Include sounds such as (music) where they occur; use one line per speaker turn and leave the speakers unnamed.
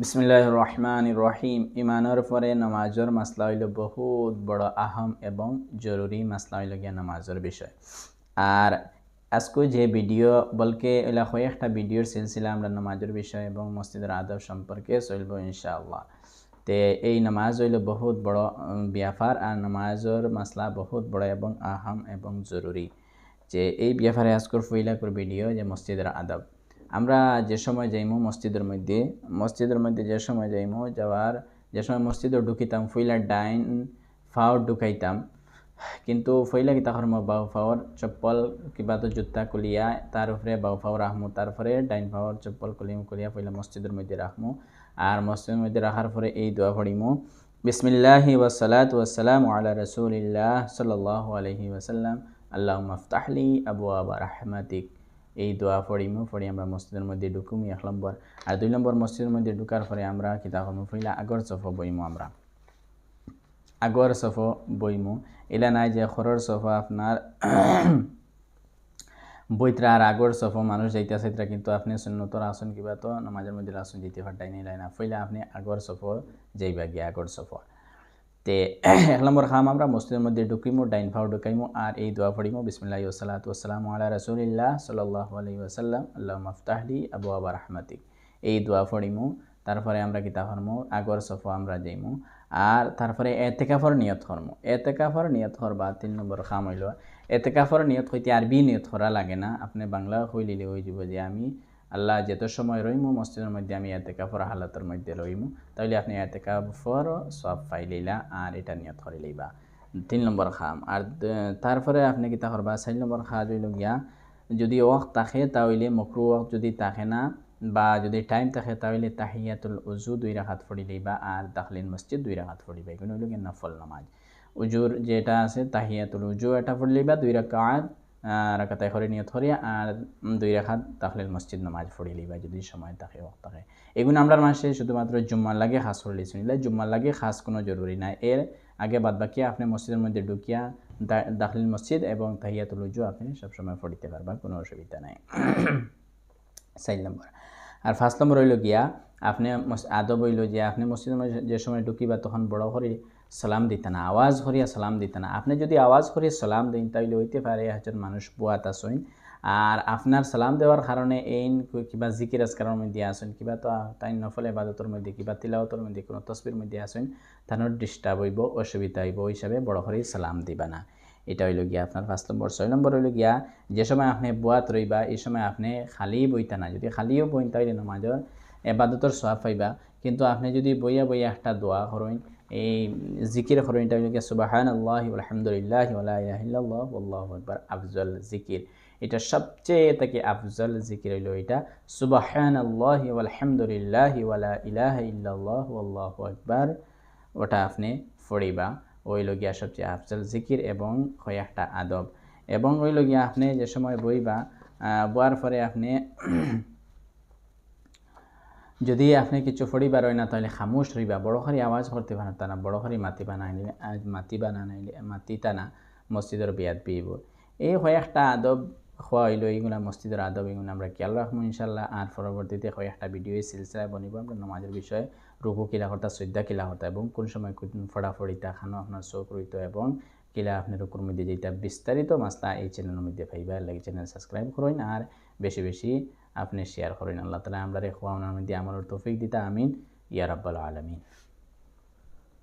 বিসমিল্লাহ রহমান রহিম। ইমানের পরে নামাজর মাসলা হইল বহুত বড় আহম এবং জরুরি মাসলা হইল গিয়া নামাজের বিষয়। আর আজকে যে ভিডিও, বলকে এলা একটা ভিডিওর সিলসিলা আমরা নামাজের বিষয় এবং মসজিদের আদব সম্পর্কে চলব ইনশাআল্লাহ। তে এই নামাজ হইল বহুত বড় ব্যাপার আর নামাজের মাসলা বহুত বড় এবং আহম এবং জরুরি। যে এই ব্যাপারে আজকের ফইলাকুর ভিডিও যে মসজিদের আদব। আমরা যে সময় যাইমু মসজিদের মধ্যে মসজিদের মধ্যে যে সময় যাইমু যাওয়ার, যে সময় মসজিদে ঢুকিতাম ফুইলার ডাইন ফাওয়ার ঢুকাইতাম। কিন্তু ফইলা কিতা কর্ম বাউ ফাওয়ার চপ্পল কিবা তো জুতা কুলিয়া তার উপরে বাউ ফাওয়ার রাখমু তারপরে ডাইন ফাওয়ার চপ্পল কুলিম কুলিয়া ফইলা মসজিদের মধ্যে রাখমু। আর মসজিদের মধ্যে রাখার পরে এই দোয়া পড়িমু। বিসমিল্লাহি ওয়াসালাত ওয়াসালাম আলা রসুলিল্লাহ সাল্লাহ আলহি ওয়াসাল্লাম। আল্লাহ মফতাহলি আবু আবা রাহমাতিক। এই দোয়া পড়িমু পড়ি, আমরা মসজিদের মধ্যে ঢুকুমি, এক নম্বর। আর দুই নম্বর মসজিদের মধ্যে ঢুকার পরে আমরা কিতাব ফইলা আগর সফ বইমু আমরা। আগর সফ বইমু এলা নাই যে খরর সফা আপনার বইত্রা আর আগর সফ মানুষ যাইতে চাইতরা কিন্তু আপনি সুন্নতর আসন কিবা তো নামাজের মধ্যে আসন যেতে পারটাই নাই না ফইলা আপনি আগর সফ যাইবা গিয়া আগর সফ তে এক নম্বর খাম আমরা মসজিদের মধ্যে ঢুকিমু, ডাইন ফাও ঢুকাইমু, আর এই দোয়া পড়িমু, বিসমিল্লাহ ওসালাত ওসালাম আল্লাহ রসুলিল্লাহ সাল্লাহ আলি ওসাল্লাম আল্লাহ মফতাহলি আবু আবা রহমাতিক। এই দোয়া পড়িমু, তারপরে আমরা কিতা হরমু আগর সফ আমরা যাইমু, আর তারপরে এতেকাফর নিয়ত হরমু এতেকাফর নিয়ত হরবা তিন নম্বর খাম হইল, এতেকাফর নিয়ত হইতে আরবি নিয়ত হরা লাগে না। আপনি বাংলা হইলিলে হয়ে যাব যে আমি আল্লাহ যেত সময় রইমু, মসজিদের মধ্যে আমি এতেকাফর হালাতের মধ্যে রইমু। তাহলে আপনি এতেকাফর সব পাইলিলা আর এটা নিয়ত করে লইবা। তিন নম্বর খাম। আর তারপরে আপনি কিতা করবা? চার নম্বর খা রইল গিয়া, যদি ওয়াক থাকে তাহলে, মকরু ওখ যদি থাকে না, বা যদি টাইম থাকে তাহলে তাহিয়াতুল উজু দুই রাখাত ফড়ি লইবা আর দাখলিন মসজিদ দুই রাখাত ফড়িবা এগুলো গিয়া নফল নামাজ। উজুর যেটা আছে, তাহিয়াতুল উজু এটা ফড়ি লইবা, দুই রাকাত রাকাতায় করে নিয়ত করিয়া আর দুই রাখাত তাহলে মসজিদ নামাজ পড়ি লিবা যদি সময় থাকে ওক্ত থাকে এগুলো আমরা মাসে শুধুমাত্র জুম্মার লাগে খাস করে শুনিলে নিলে জুম্মার লাগে খাস কোনো জরুরি নাই। এর আগে বাদ বাকি আপনি মসজিদের মধ্যে ঢুকিয়া দাখলিল মসজিদ এবং তাহিয়াতুল উজু আপনি সবসময় পড়িতে পারবা কোনো অসুবিধা নাই। (coughs) সাইড নম্বর। আর ফার্স্ট নম্বর হইল গিয়া, আপনি আদব হইল যে আপনি মসজিদ যে সময় ঢুকিবা তখন বড় করে সালাম দিতে না, আওয়াজ করিয়া সালাম দিতে না। আপনি যদি আওয়াজ করিয়া সালাম দিন তাহলে হইতে পারে একজন মানুষ বুয়াত আসইন। আর আপনার সালাম দেওয়ার কারণে এই কিবা জিকির আজকারের মধ্যে আসেন কিবা তো তাই নফল এবাদতর মধ্যে, কিবা তিলাওতর মধ্যে কোনো তসবির মধ্যে আসেন তানোর ডিস্টার্ব হইব, অসুবিধা হইব হিসাবে বড় করে সালাম দিবা না। এটা হইল গিয়া আপনার পাঁচ নম্বর। ছয় নম্বর হইল গিয়া, যে সময় আপনি বুয়াত রইবা, এই সময় আপনি খালি বইতা না যদি খালিও বইন তাহলে নমাজর এবাদতর সোয়াব পাইবা। কিন্তু আপনি যদি বইয়া বইয়া একটা দোয়া করেন, এই জিকির করেন, এটা হইল গিয়া সুবাহান আল্লাহ আলহামদুলিল্লাহ আল্লাহ আফজল জিকির। এটা সবচেয়ে থেকে আফজল জিকির হইল এটা সুবাহান আল্লাহ আলহামদুলিল্লাহ ইলাহ ইল্লাল্লাহ আল্লাহ একবার ওটা আপনি ফড়িবা ওই লগিয়া সবচেয়ে আফজল জিকির এবং একটা আদব। এবং ওই লগিয়া আপনি যে সময় বইবা বয়ার পরে আপনি (clears throat) যদি আপনি কিছু ফড়িবার হয় না, তাহলে খামোশ রইবা, বড় খারি আওয়াজ করতে পারেন তা না, বড় খারি মাতিবা না মাতিবা না নাইলে মাতিতা না, মসজিদের বিয়াত বিব এই কয়েকটা আদব খোয়া হইল এইগুলা মসজিদের আদব এগুলো আমরা খেয়াল রাখব ইনশাল্লাহ আর পরবর্তীতে হয় একটা ভিডিও সিলসিলায় বনিব আমরা নমাজের বিষয়ে রুকু কিলা হতা শ্রদ্ধা কিলা হতা এবং কোন সময় ফড়াফড়িতা খানো আপনার চোখ রইত এবং কিলা আপনি রুকুর মধ্যে যেটা বিস্তারিত মাসলা এই চ্যানেলের মধ্যে পাইবা। লাগে চ্যানেল সাবস্ক্রাইব করুন আর বেশি বেশি আপনি শেয়ার করেন আল্লাহ তালা আমরা রেখা মধ্যে আমার তৌফিক দিতা, আমিন। ইয়া রাব্বাল আলমিন।